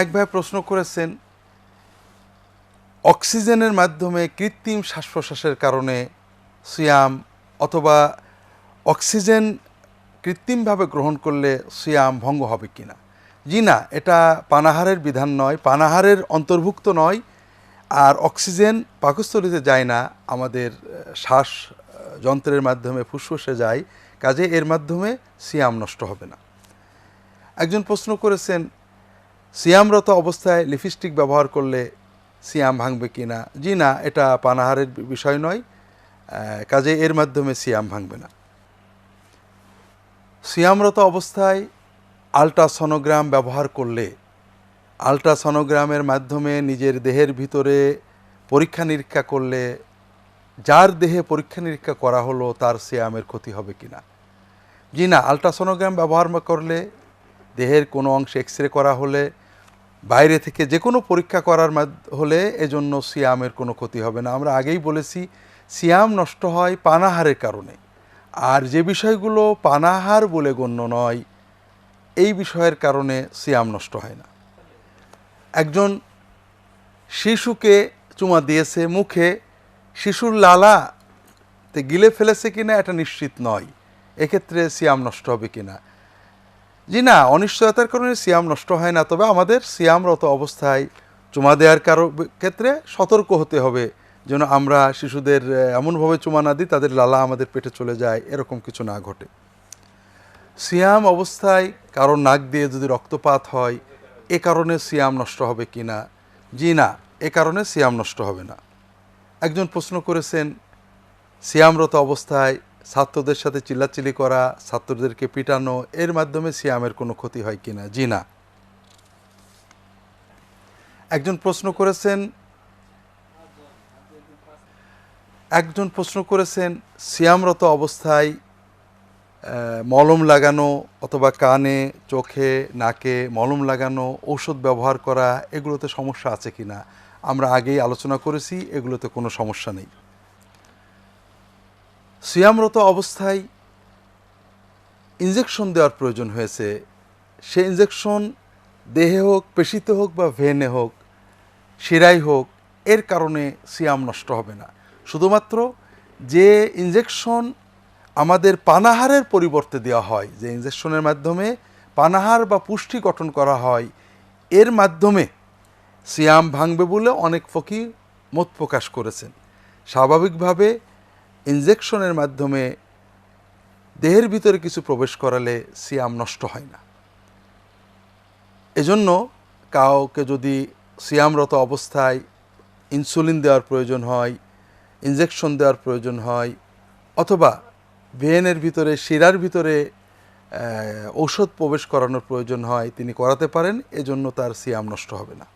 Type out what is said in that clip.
এক ভাই প্রশ্ন করেছেন, অক্সিজেনের মাধ্যমে কৃত্রিম শ্বাস প্রশ্বাসের কারণে সিয়াম অথবা অক্সিজেন কৃত্রিমভাবে গ্রহণ করলে সিয়াম ভঙ্গ হবে কিনা? জি না, এটা পানাহারের বিধান নয়, পানাহারের অন্তর্ভুক্ত নয়, আর অক্সিজেন পাকস্থলিতে যায় না, আমাদের শ্বাস যন্ত্রের মাধ্যমে ফুসফুসে যায়, কাজে এর মাধ্যমে সিয়াম নষ্ট হবে না। একজন প্রশ্ন করেছেন সিয়ামরত অবস্থায় লিপস্টিক ব্যবহার করলে সিয়াম ভাঙবে কি না? জি না, এটা পানাহারের বিষয় নয় কাজে এর মাধ্যমে সিয়াম ভাঙবে না। সিয়ামরত অবস্থায় আলট্রাসনোগ্রাম ব্যবহার করলে, আলট্রাসনোগ্রামের মাধ্যমে নিজের দেহের ভিতরে পরীক্ষা নিরীক্ষা করলে, যার দেহে পরীক্ষা নিরীক্ষা করা হলো তার সিয়ামের ক্ষতি হবে কি না? জি না, আলট্রাসনোগ্রাম ব্যবহার করলে দেহের কোনো অংশে এক্স রে করা হলে বাইরে থেকে যে কোনো পরীক্ষা করার হলে এজন্য সিয়ামের কোনো ক্ষতি হবে না। আমরা আগেই বলেছি, সিয়াম নষ্ট হয় পানাহারের কারণে। আর যে বিষয়গুলো পানাহার বলে গণ্য নয়, এই বিষয়ের কারণে সিয়াম নষ্ট হয় না। একজন শিশুকে চুমা দিয়েছে মুখে, শিশুর লালা তে গিলে ফেলেছে কিনা এটা নিশ্চিত নয়। এক্ষেত্রে সিয়াম নষ্ট হবে কিনা? জি না, অনিশ্চয়তার কারণে সিয়াম নষ্ট হয় না, তবে আমাদের সিয়ামরত অবস্থায় চুমা দেওয়ার কারও ক্ষেত্রে সতর্ক হতে হবে, যেন আমরা শিশুদের এমনভাবে চুমা না দিই, তাদের লালা আমাদের পেটে চলে যায়, এরকম কিছু না ঘটে। সিয়াম অবস্থায় কারও নাক দিয়ে যদি রক্তপাত হয়, এ কারণে সিয়াম নষ্ট হবে কি না? জি না, এ কারণে সিয়াম নষ্ট হবে না। একজন প্রশ্ন করেছেন, সিয়ামরত অবস্থায় ছাত্রদের সাথে চিল্লাচিল্লি করা, ছাত্রদেরকে পিটানো, এর মাধ্যমে সিয়ামের কোনো ক্ষতি হয় কিনা জি না। একজন প্রশ্ন করেছেন, একজন প্রশ্ন করেছেন, সিয়ামরত অবস্থায় মলম লাগানো অথবা কানে, চোখে, নাকে মলম লাগানো, ঔষধ ব্যবহার করা, এগুলোতে সমস্যা আছে কিনা আমরা আগেই আলোচনা করেছি, এগুলোতে কোনো সমস্যা নেই। সিয়ামরত অবস্থায় ইঞ্জেকশন দেওয়ার প্রয়োজন হয়েছে। সে ইঞ্জেকশন দেহে হোক, পেশিতে হোক বা ভেনে হোক শিরাই হোক, এর কারণে সিয়াম নষ্ট হবে না। শুধুমাত্র যে ইঞ্জেকশন আমাদের পানাহারের পরিবর্তে দেওয়া হয়, যে ইঞ্জেকশনের মাধ্যমে পানাহার বা পুষ্টি গঠন করা হয়, এর মাধ্যমে সিয়াম ভাঙবে বলে অনেক ফকির মত প্রকাশ করেছেন। স্বাভাবিকভাবে ইঞ্জেকশনের মাধ্যমে দেহের ভিতরে কিছু প্রবেশ করালে সিয়াম নষ্ট হয় না। এজন্য কাউকে যদি সিয়ামরত অবস্থায় ইনসুলিন দেওয়ার প্রয়োজন হয়, ইনজেকশন দেওয়ার প্রয়োজন হয়, অথবা ভেনের ভিতরে, শিরার ভিতরে ঔষধ প্রবেশ করানোর প্রয়োজন হয়, তিনি করাতে পারেন, এজন্য তার সিয়াম নষ্ট হবে না।